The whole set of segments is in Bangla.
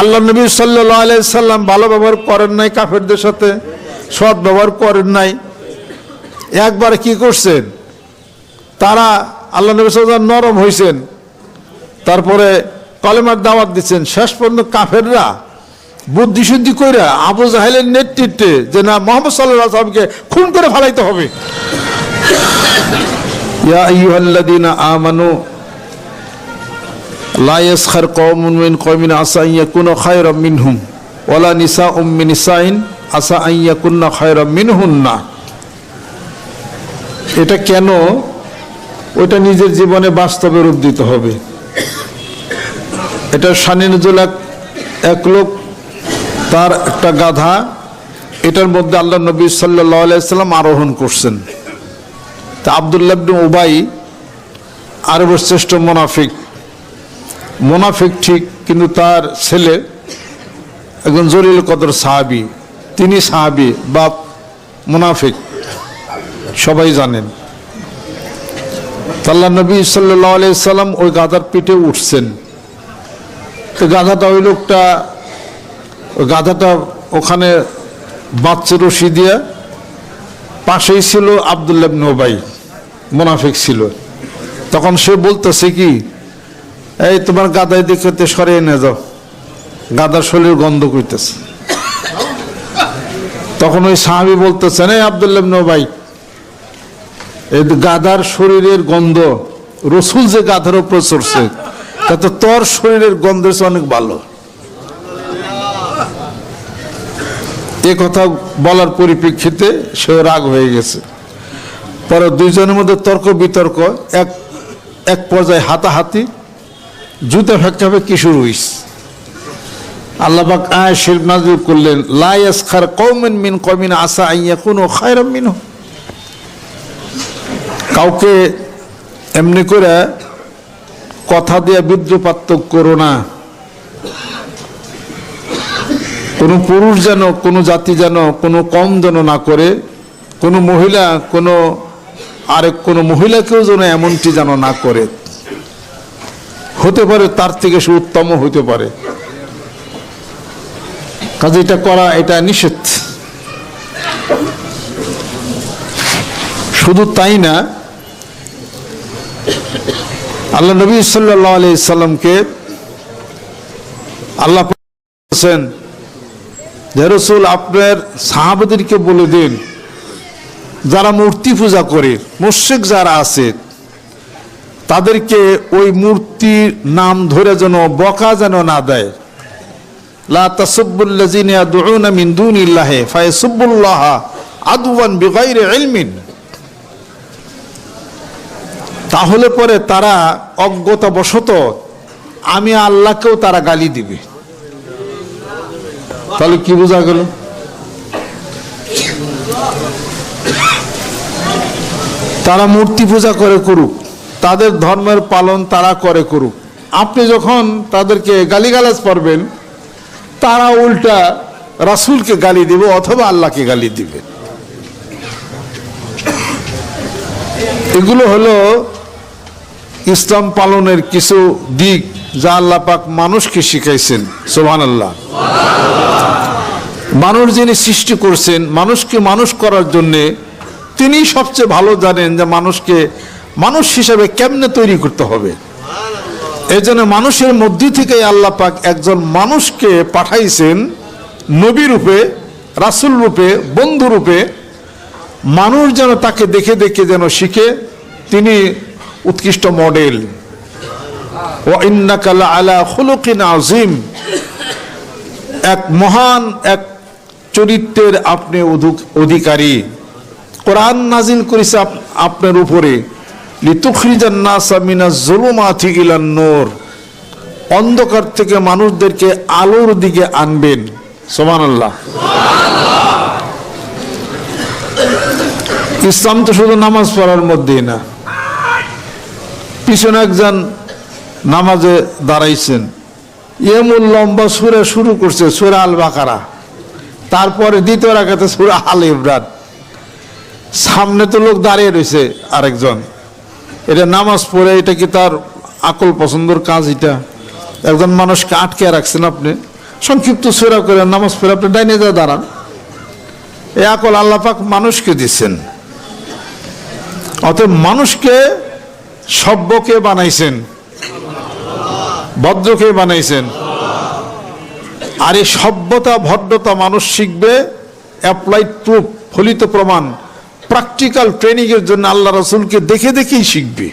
আল্লাহ নবী আলাইসাল্লাম ভালো ব্যবহার করেন নাই কাফেরদের সাথে, সৎ ব্যবহার করেন নাই। একবার কি করছেন? তারা আল্লাহ নবী সাল্লাম নরম হয়েছেন তারপরে কলেমার দাওয়াত দিচ্ছেন। শেষ পর্যন্ত কাফেররা বুদ্ধি শুদ্ধি করে আবু জাহেলের নেতৃত্বে যে না, মোহাম্মদ সাল্লাহ সাল্লামকে খুন করে ফেলাইতে হবে। ইয়া আইয়ুহাল্লাযীনা আমানু লা ইয়াসখার কওমুন মিন কওমিন আসা আন ইয়াকুনু খায়রাম মিনহুম, ওয়ালা নিসাউম মিন নিসাইন আসা আন ইয়াকুননা খায়রাম মিনহুন্না। এটা কেন? ওটা নিজের জীবনে বাস্তবে রূপ দিতে হবে। এটা শানিনুজুল এক লোক, তার একটা গাধা, এটার মধ্যে আল্লাহ নবী সাল্লাহ আলাইসাল্লাম আরোহণ করছেন। তা আবদুল্লাহ উবাই আরবের শ্রেষ্ঠ মোনাফিক। মোনাফিক ঠিক, কিন্তু তার ছেলে একজন জলিল কদর সাহাবি, তিনি সাহাবি বা মোনাফিক, সবাই জানেন। আল্লাহ নবী সাল্লাহ আলাইসাল্লাম ওই গাধার পিঠে উঠছেন। তো গাধাটা ওই লোকটা, ওই গাধাটা ওখানে বাচ্চা রশি দিয়ে পাশেই ছিল আবদুল্লাহ নোবাই মোনাফিক ছিল। তখন সে বলতেছে কি এই তোমার গাদায় দেখতে সরিয়ে নিয়ে যাও। গাদার শরীর গন্ধ করতেছে তখন ওই সাহাবি বলতেছেন এই আবদুল্লাহ ভাই এই গাদার শরীরের গন্ধ, রসুল যে গাধার উপর চড়ছে, তাতে তোর শরীরের গন্ধ অনেক ভালো। এ কথা বলার পরিপ্রেক্ষিতে সে রাগ হয়ে গেছে। পরে দুইজনের মধ্যে তর্ক বিতর্ক, এক এক পর্যায়ে হাতাহাতি জুতা ফেঁকা কি শুরু হইস? আল্লাহবাক আয় শির নাজির করলেন লাইয়াস খার কৌমিন মিন কমিন আসা আইয়া কোনো খায়রাম মিন কাউকে এমনি করে কথা দিয়ে বিদ্রুপাত্ম করো না। কোনো পুরুষ যেন, কোনো জাতি যেন, কোনো কম যেন না করে, কোনো মহিলা, কোনো আরেক কোনো মহিলাকেও যেন এমনটি যেন না করে। হতে পারে, তার থেকে সে উত্তম হতে পারে। কাজে এটা করা, এটা নিষেধ। শুধু তাই না, আল্লাহ নবী সাল্লাহ আলি সাল্লামকে আল্লাহ বলেছেন যে রসুল, আপনার সাহাবাদেরকে বলে দিন, যারা মূর্তি পূজা করে মুর্শিক যারা আছে তাদেরকে ওই মূর্তির নাম ধরে যেন বকা যেন না দেয়। লা তাহলে পরে তারা অজ্ঞতা অজ্ঞতাবশত আমি আল্লাহকেও তারা গালি দিবে। তাহলে কি বোঝা গেল? তারা মূর্তি পূজা করে করুক। তাদের ধর্মের পালন তারা করে করুক। আপনি যখন তাদেরকে গালিগালাজ করবেন, তারা উল্টা রাসুলকে গালি দিবে অথবা আল্লাহকে গালি দিবে। এগুলো হলো ইসলাম পালনের কিছু দিক যা আল্লাহ পাক মানুষকে শিখাইছেন সোহান আল্লাহ মানুষ যিনি সৃষ্টি করছেন, মানুষকে মানুষ করার জন্যে তিনি সবচেয়ে ভালো জানেন যে মানুষকে মানুষ হিসাবে কেমনে তৈরি করতে হবে? এই জন্য মানুষের মধ্যে থেকে আল্লাহ পাক একজন মানুষকে পাঠাইছেন নবী রূপে, রাসুল রূপে, বন্ধু রূপে। মানুষ যেন তাকে দেখে দেখে যেন শিখে, তিনি উৎকৃষ্ট মডেল। ও ইন্নাকালা আলা খুলুকিন আজিম এক মহান, এক চরিত্রের আপনি অধু- অধিকারী। কোরআন নাজিল করেছে আপনার উপরে। নূর। অন্ধকার থেকে মানুষদেরকে আলোর দিকে আনবেন। সুবহানাল্লাহ। ইসলাম তো শুধু নামাজ পড়ার মধ্যেই না। পিছনে একজন নামাজে দাঁড়াইছেন। এমন লম্বা সুরে শুরু করছে, সুরা আল বাকারা তারপরে দ্বিতীয় রাখাতে সুরা আল ইমরান সামনে তো লোক দাঁড়িয়ে রয়েছে আরেকজন। এটা নামাজ পড়ে, এটা কি তার আকল পছন্দর কাজ এটা? একজন মানুষকে আটকে রাখছেন আপনি। সংক্ষিপ্ত সুরা করে নামাজ পড়ে আপনি ডাইনে যা দাঁড়ান। এই আকল আল্লাহ পাক মানুষকে দিচ্ছেন অতএব মানুষকে সভ্যকে বানাইছেন। ভদ্রকে বানাইছেন। আর এই সভ্যতা, ভদ্রতা মানুষ শিখবে অ্যাপ্লাইড প্রুফ ফলিত প্রমাণ। প্র্যাকটিক্যাল ট্রেনিং এর জন্য আল্লাহ রসুলকে দেখে দেখেই শিখবে।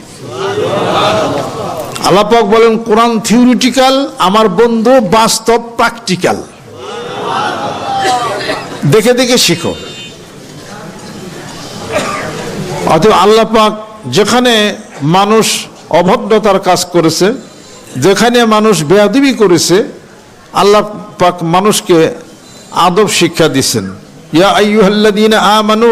আল্লাপাক বলেন, কোরআন থিওরিটিক্যাল আমার বন্ধু বাস্তব প্র্যাকটিক্যাল দেখে দেখে শিখো। অতএব আল্লাহ পাক যেখানে মানুষ অভদ্রতার কাজ করেছে, যেখানে মানুষ বেয়াদবি করেছে, আল্লাহ পাক মানুষকে আদব শিক্ষা দিচ্ছেন। ইয়া আইয়ুহাল্লাযীনা আমানু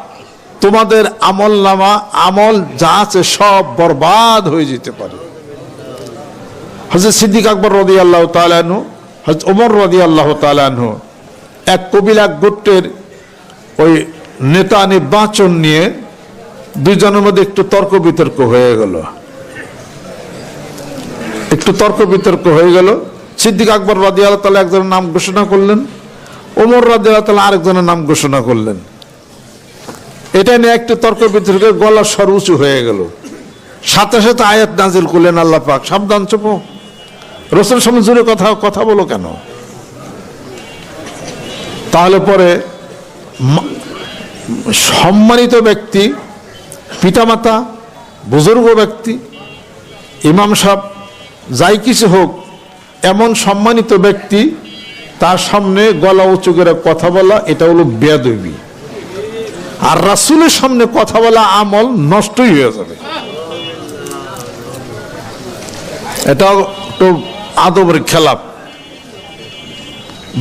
তোমাদের আমল নামা, আমল যা আছে সব বরবাদ হয়ে যেতে পারে। হজরত সিদ্দিক আকবর রদি আল্লাহ তালানহু হজরত ওমর রদি আল্লাহ তালানহু এক কবিলা গোট্টের ওই নেতা নির্বাচন নিয়ে দুইজনের মধ্যে একটু তর্ক বিতর্ক হয়ে গেল। একটু তর্ক বিতর্ক হয়ে গেল। সিদ্দিক আকবর রাজি আল্লাহ তালা একজনের নাম ঘোষণা করলেন, ওমর রাজি আল্লাহ তালা আরেকজনের নাম ঘোষণা করলেন। এটা নিয়ে একটু তর্ক বিতর্কে গলা স্বর উঁচু হয়ে গেল। সাথে সাথে আয়াত নাজিল করলেন, আল্লাহ পাক, সাবধান, চুপ। রসুল জুড়ে কথা কথা বলো কেন? তাহলে পরে সম্মানিত ব্যক্তি, পিতামাতা, বুজুর্গ ব্যক্তি, ইমাম সাহেব, যাই কিছু হোক, এমন সম্মানিত ব্যক্তি, তার সামনে গলা উঁচু করে কথা বলা, এটা হলো বেয়াদবি। আর রাসুলের সামনে কথা বলা আমল নষ্টই হয়ে যাবে। এটা তো আদবের খেলাপ।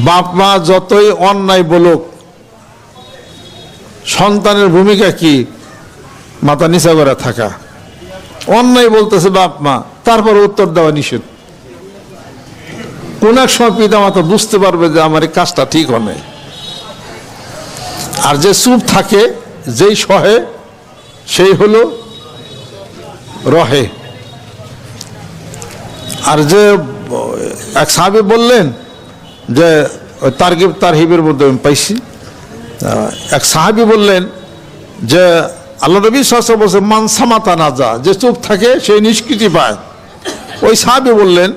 বাপ মা যতই অন্যায় বলুক, সন্তানের ভূমিকা কি? মাথা নিচা করে থাকা। অন্যায় বলতেছে বাপ মা, তারপর উত্তর দেওয়া নিষেধ। কোন এক সময় পিতা মাতা বুঝতে পারবে যে আমার এই কাজটা ঠিক হবে আর যে চুপ থাকে, যেই সহে সেই হলো রহে। আর যে, এক সাহাবি বললেন যে তারগিব, তারহিবের মধ্যে আমি পাইছি। এক সাহাবি বললেন যে, আল্লাহ নবী সাহসা বলছে মান সামাতা না যা যে চুপ থাকে সেই নিষ্কৃতি পায়। ওই সাহাবি বললেন,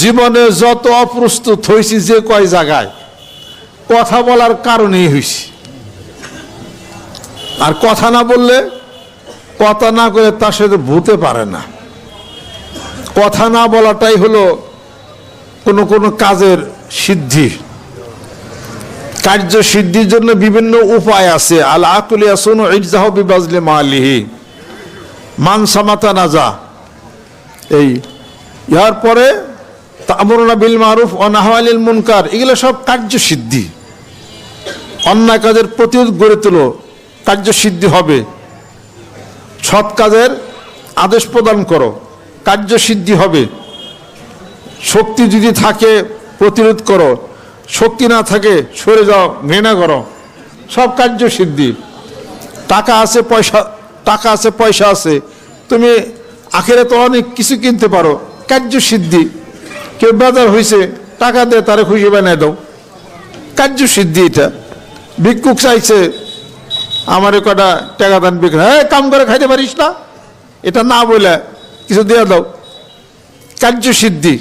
জীবনে যত অপ্রস্তুত হয়েছি যে কয় জায়গায়, কথা বলার কারণেই হয়েছি আর কথা না বললে, কথা না করে তার সাথে ভূতে পারে না। কথা না বলাটাই হলো কোনো কোনো কাজের সিদ্ধি। কার্য সিদ্ধির জন্য বিভিন্ন উপায় আছে। আল আকুলিয়া শোনো ইজাহ বিবাজলে মালিহি মান সামাতা নাজা। এই ইহার পরে তামরুনা বিল মারুফ অনাহালিল মুনকার। এগুলো সব কার্য সিদ্ধি। অন্যায় কাজের প্রতিরোধ গড়ে তোলো। কার্য সিদ্ধি হবে। সৎ কাজের আদেশ প্রদান করো। কার্য সিদ্ধি হবে। শক্তি যদি থাকে, প্রতিরোধ করো। শক্তি না থাকে, সরে যাও, ঘৃণা করো। সব কার্য সিদ্ধি। টাকা আছে, পয়সা, টাকা আছে, পয়সা আছে। তুমি আখেরে তো অনেক কিছু কিনতে পারো। কার্য সিদ্ধি। কেউ বাজার হয়েছে টাকা দিয়ে তারে খুশি বানিয়ে দাও। কার্য সিদ্ধি এটা। ভিক্ষুক চাইছে আমার কটা টাকা দান বিক্রি হ্যাঁ? কাম করে খাইতে পারিস না। এটা না বলে কিছু দিয়ে দাও। কার্য সিদ্ধি।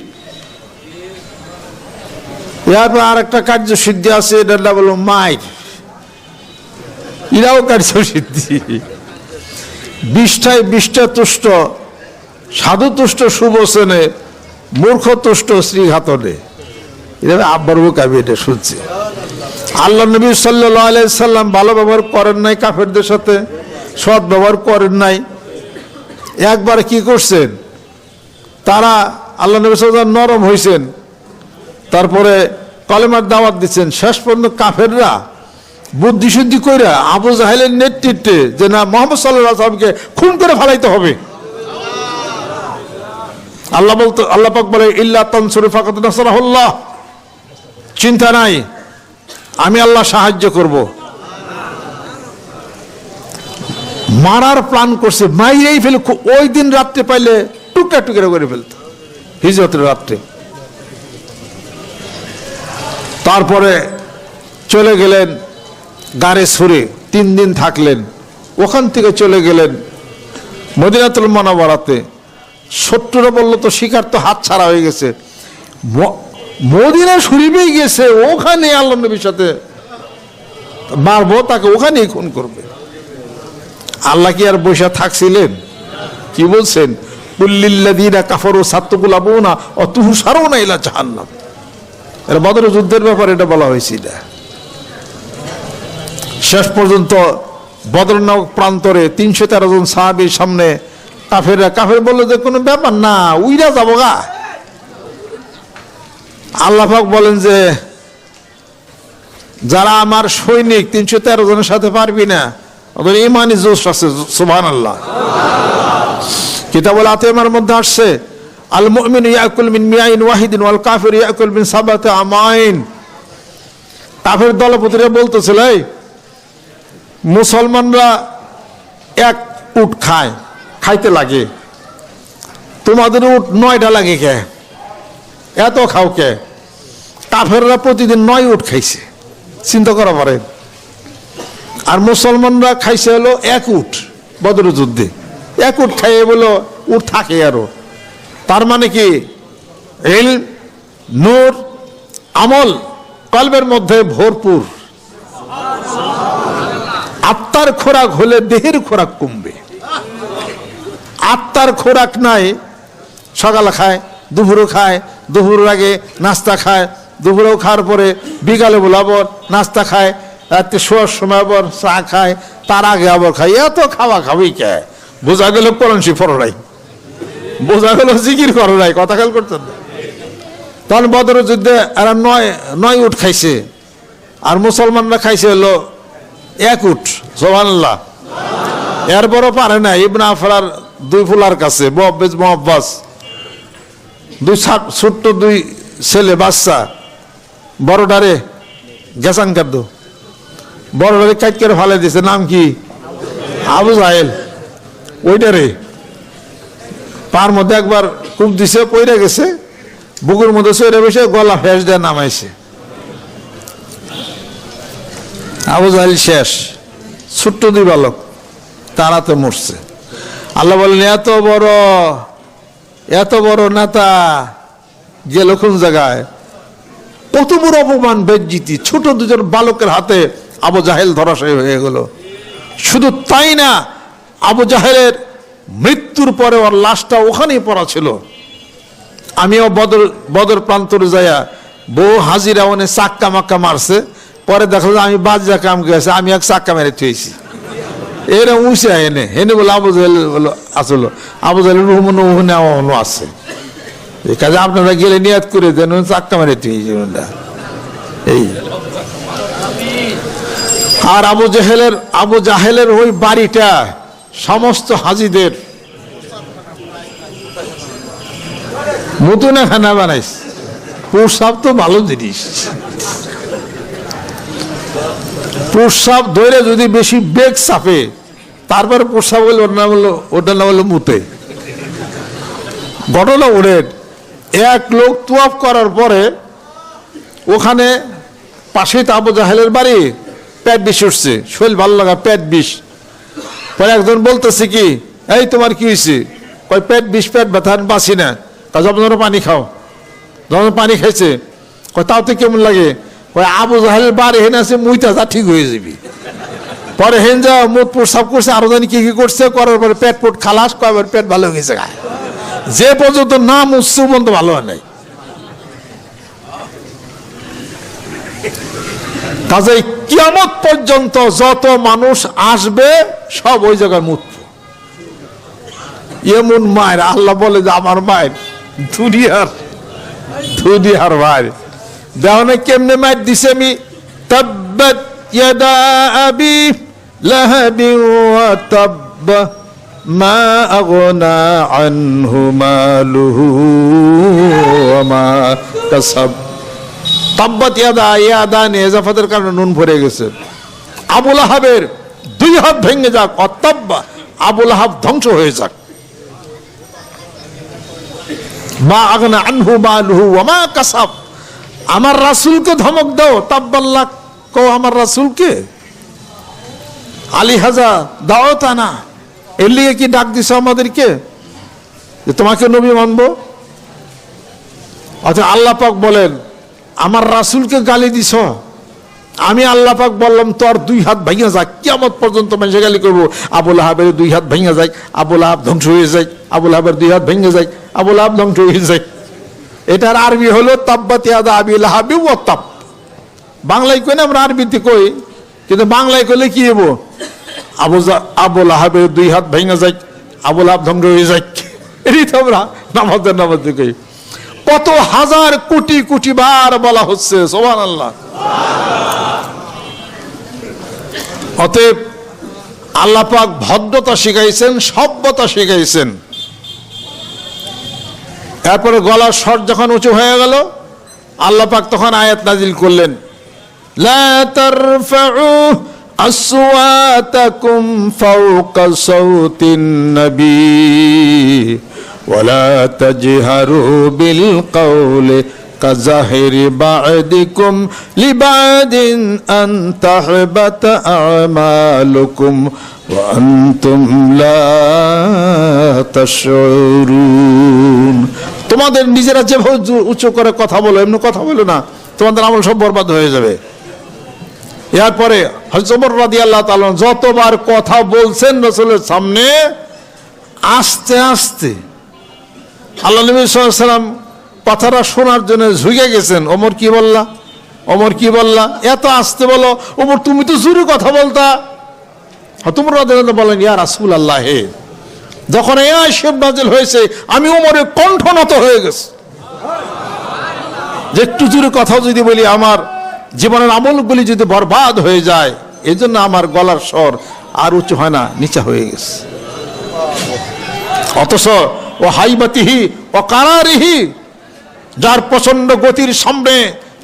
এরপর আর একটা কার্য সিদ্ধি আছে নাম হলো মায়ের এরাও কার্য সিদ্ধি। বিষ্ঠায় বিষ্ঠা তুষ্ট, সাধু তুষ্ট শুভসেনে মূর্খ তুষ্ট শ্রীঘাতনে। এভাবে আব্বার বুক আমি এটা শুনছি। আল্লাহ নবী আলাইসাল্লাম ভালো ব্যবহার করেন নাই কাফেরদের সাথে, সৎ ব্যবহার করেন নাই। একবার কি করছেন? তারা আল্লাহ নবী সাল্লাম নরম হয়েছেন তারপরে কলেমার দাওয়াত দিচ্ছেন, শেষ পর্যন্ত কাফেররা বুদ্ধি শুদ্ধি কইরা আবু জাহেলের নেতৃত্বে যে না, মোহাম্মদ সাল্লাহ সাল্লামকে খুন করে ফেলাইতে হবে। আল্লাহ বলতো, আল্লাহ পাক বলে, ইল্লা তনসুরি ফাকাত নাসরাহুল্লাহ। চিন্তা নাই। আমি আল্লাহ সাহায্য করব। মারার প্ল্যান করছে, মাইরেই ফেলে, ওই দিন রাত্রে পাইলে টুকরা টুকরা করে ফেলতো, হিজরতের রাত্রে। তারপরে চলে গেলেন গাড়ে সুরে, তিন দিন থাকলেন, ওখান থেকে চলে গেলেন মদিনাতুল মনাবারাতে শত্রুরা বলল তো শিকার তো হাত ছাড়া হয়ে গেছে। মদিনা শরীফেই গেছে, ওখানে আল্লাহ নবীর সাথে মারবো, তাকে ওখানেই খুন করবে। আল্লাহ কি আর বসে থাকছিলেন? কি বলছেন? কুল্লিল্লাদিনা কাফারু সাত্তুকুল আবুনা ও তুহু সারো না ইলা জাহান্নাম। এটা বদর যুদ্ধের ব্যাপারে এটা বলা হয়েছিল শেষ পর্যন্ত বদরনাগ প্রান্তরে তিনশো তেরো জন সাহাবির সামনে কাফেররা, কাফের বলল যে, কোনো ব্যাপার না, উইরা যাব গা। আল্লাহাক বলেন যে, যারা আমার সৈনিক, তিনশো তেরো জনের সাথে পারবি না, ওদের ইমানি জোশ আছে সুবহান আল্লাহ কিতাবুল আতেমার মধ্যে আসছে, আল মুমিন ইয়াকুল মিন মিয়াইন ওয়াহিদিন ওয়াল কাফির ইয়াকুল মিন সাবাতে আমাইন। কাফের দলপতিরা বলতেছিল, এই, মুসলমানরা এক উট খায়, খাইতে লাগে। তোমাদের উট নয়টা লাগে কে? এত খাও কে কাফেররা প্রতিদিন নয় উট খাইছে। চিন্তা করা পারে। আর মুসলমানরা খাইছে হলো এক উট বদর যুদ্ধে এক উট খাইয়ে বলো, উট থাকে আরও। তার মানে কি? এল নূর, আমল কলবের মধ্যে ভরপুর। আত্মার খোরাক হলে দেহের খোরাক কমবে। আত্মার খোরাক নাই, সকালে খায়। দুপুরও খায় দুপুরের আগে নাস্তা খায়, দুপুরেও খাওয়ার পরে বিকালে বলে আবার নাস্তা খায়, রাত্রে শোয়ার সময় আবার চা খায়, তার আগে আবার খায়। এত খাওয়া খাবি কে? বোঝা গেল পরনসি ফররাই বোঝা গেল জিকির করো নাই, কথা খেয়াল করতেন না? তখন বদর যুদ্ধে এরা নয় নয় উঠ খাইছে। আর মুসলমানরা খাইছে হলো এক উঠ সোহান্লাহ এরপরও পারে না, ইবনা আফরার দুই ফুলার কাছে মোহাব্বেজ মোহাব্বাস। দুই ছোট্ট দুই ছেলে, বাচ্চা বড়টারে গেসান কাদ্দ। বড়টারে কাইট করে ফালে দিছে, নাম কি? আবু জাহেল। ওইটারে পার মধ্যে একবার কূপ দিছে, পইরে গেছে, বুকুর মধ্যে সইরে বসে গলা ফেস দেয় নামাইছে। আবু জাহেল শেষ। ছোট্ট দুই বালক তারা তো মরছে। আল্লাহ বললেন, এত বড় এত বড় নেতা গেল কোন জায়গায়। কত বড় অপমান বেজ্জিতি, ছোট দুজন বালকের হাতে আবু জাহেল ধরাশায়ী হয়ে গেল। শুধু তাই না, আবু জাহেলের মৃত্যুর পরে ওর লাশটা ওখানেই পড়া ছিল। আমিও বদর বদর প্রান্তরে যাইয়া বউ হাজিরা ওনে চাক্কা মাক্কা মারছে। পরে দেখল আমি বাজা কাম গেছে, আমি এক চাক্কা মেরে থুয়েছি এরা উঁচে এনে হেনে বলে আবু জাহেল আসলো। আবু জাহেল রুমন ওখানে ওখানে আছে। কাজে আপনারা গেলে নিয়াত করে দেন ওই মারে থুয়েছি এই। আর আবু জাহেলের আবু জাহেলের ওই বাড়িটা সমস্ত হাজিদের মতুনা খানা বানাইস প্রসাব তো ভালো জিনিস। প্রসাব ধরে যদি বেশি বেগ চাপে তারপরে প্রসাব হলে ওর নাম হলো ওটার নাম হলো মুতে। ঘটনা ওড়ে এক লোক তুয়াফ করার পরে ওখানে পাশে আবু জাহেলের বাড়ি, পেট বিষ উঠছে, শরীর ভালো লাগা, পেট বিষ। পরে একজন বলতেছে কি, এই, তোমার কি হয়েছে কয়, পেট বিষ, পেট ব্যথা, আমি বাঁচি না। তা যখন পানি খাও। যখন পানি খাইছে। কয়, তাও তো কেমন লাগে? কয়, আবু জাহেলের বাড়ি হেন আছে মুইতা যা ঠিক হয়ে যাবি। পরে হেন যা মুখ প্রসাব করছে, আরও জানি কি কি করছে, করার পরে পেট পুট খালাস কয়বার পেট ভালো হয়ে গেছে গায়ে। যে পর্যন্ত নাম উচ্চ পর্যন্ত ভালো হয় নাই। কাজেই কিয়ামত পর্যন্ত যত মানুষ আসবে, সব ওই জায়গায় মুতব। এমন মায়ের, আল্লাহ বলে যে আমার মায়ের, দুনিয়ার দুনিয়ার মায়ের। দেহনে কেমনে মায়ের দিছে আমি? তাব্বাত ইয়াদা আবি তাব্ব মা আগনা আনহু মালুহু ওয়া মা কাসাব। তাব্বাত ইয়াদা ইয়াদা নিয়ে এজাফাতের কারণে নুন ভরে গেছে। আবুল আহাবের দুই হাত ভেঙে যাক অত্যাব্বা আবুল আহাব ধ্বংস হয়ে যাক। মা আগনা আনহু মালুহু ওয়া মা কাসাব। আমার রাসূলকে ধমক দাও, তাব্বাল্লাহ কো আমার রাসূলকে? আলী হাজা দাও তা না এর লিগে কি ডাক দিছ আমাদেরকে? যে তোমাকে নবী মানবো? অথবা আল্লাহ পাক বলেন, আমার রাসূলকে গালি দিছ। আমি আল্লাহ পাক বললাম, তোর দুই হাত ভাঙা যাক। কিয়ামত পর্যন্ত মানুষে গালি করব। আবুল আহাবের দুই হাত ভেঙে যায় আবুল আহাব ধ্বংস হয়ে যায় আবুল আহাবের দুই হাত ভেঙে যায় আবুল আহাব ধ্বংস হয়ে যায় এটার আরবি হলো, তাব্বাত ইয়াদা আবিল আহাবি ও তাব। বাংলায় কই না আমরা আরবিতে কই কিন্তু বাংলায় কইলে কি হব আবু আবুল আহাবের দুই হাত ভেঙে যাই আবুল আহাব ধ্বংস হয়ে যায় এটাই তো আমরা নামাজে কই কত হাজার কোটি কোটি বার বলা হচ্ছে সোহান আল্লাহ অতএব আল্লাহ পাক ভদ্রতা শিখাইছেন, সভ্যতা শিখাইছেন। এরপরে গলার স্বর যখন উঁচু হয়ে গেল, আল্লাহ পাক তখন আয়াত নাজিল করলেন। লা তারফাউ আসওয়াতাকুম ফাওকা সাউতিন নবী ওয়ালা তাজহারু বিল কওলি كزهر بعدكم لبعد أن تحبط أعمالكم وأنتم لا تشعرون তোমাদের নিজেরা যেভাবে জু- উঁচু করে কথা বলো এমনি কথা বলো না তোমাদের আমল সব বরবাদ হয়ে যাবে এরপরে হজমর রাদি আল্লাহ তালন যতবার কথা বলছেন রসুলের সামনে, আস্তে আস্তে আল্লাহ নবী সাল্লাম কথাটা শোনার জন্য ঝুঁকে গেছেন। ওমর কি বললা? ওমর কি বললা? এত আসতে বলো, ওমর তুমি তো জোরে কথা বলতা। তোমার বলেন, ইয়া রাসূল আল্লাহ হে। যখন এই আয়াত নাজিল হয়েছে, আমি ওমরের কণ্ঠ নত হয়ে গেছে। যে একটু জোরে কথা যদি বলি, আমার জীবনের আমলগুলি যদি বরবাদ হয়ে যায় এই জন্য আমার গলার স্বর আর উঁচু হয় না, নিচা হয়ে গেছে। অথচ ও হাইবাতিহি, ও কারারিহি, যার প্রচণ্ড গতির সামনে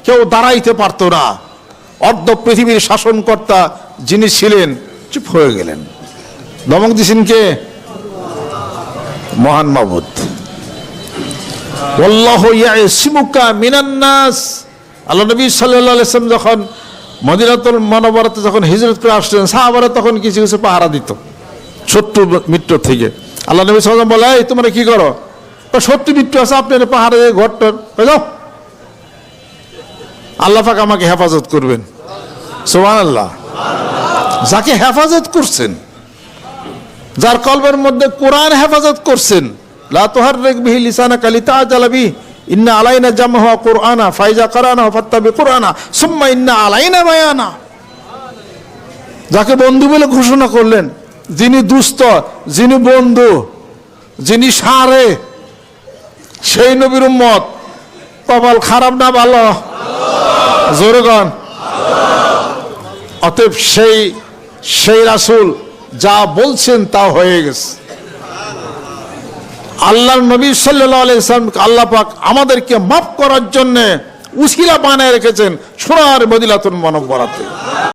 কেউ দাঁড়াইতে পারতো না। অর্ধ পৃথিবীর শাসনকর্তা যিনি ছিলেন, চুপ হয়ে গেলেন। দমক দিছেন কে? মহান মাবুদ। ওয়াল্লাহু ইয়াসিমুকা মিনান নাস। আল্লাহ নবী আলাইহি যখন মদিনাতুল মনোবরাতে যখন হিজরত করে আসলেন, সাহাবারা তখন কিছু কিছু পাহারা দিত শত্রু মিত্র থেকে। আল্লাহ নবী সাল্লাম বলে, এই, তোমরা কি করো? শত্রু মিত্র আছে আপনার পাহাড়ে ঘরটার যাও। আল্লাহ পাক আমাকে হেফাজত করবেন। সোমান আল্লাহ যাকে হেফাজত করছেন, যার কলবের মধ্যে কোরআন হেফাজত করছেন, লা তুহাররিক বিহি লিসানাকা লিতাজালা বিহি। ইন্না আলাইনা জামহা কুরআনা, ফাইজা কারানা, ফাত্তাবি কুরআনা, সুম্মা ইন্না আলাইনা বায়ানা। যাকে বন্ধু বলে ঘোষণা করলেন, যিনি দুস্থ, যিনি বন্ধু, যিনি সারে, সেই নবীর উম্মত। কপাল খারাপ না ভালো? জোরগণ অতএব সেই সেই রাসূল যা বলছেন তা হয়ে গেছে। আল্লাহর নবী সাল্লাম আল্লাহ পাক আমাদেরকে মাফ করার জন্যে উশিলা বানায় রেখেছেন সোনার মদিলাতুল মনব্বরাতে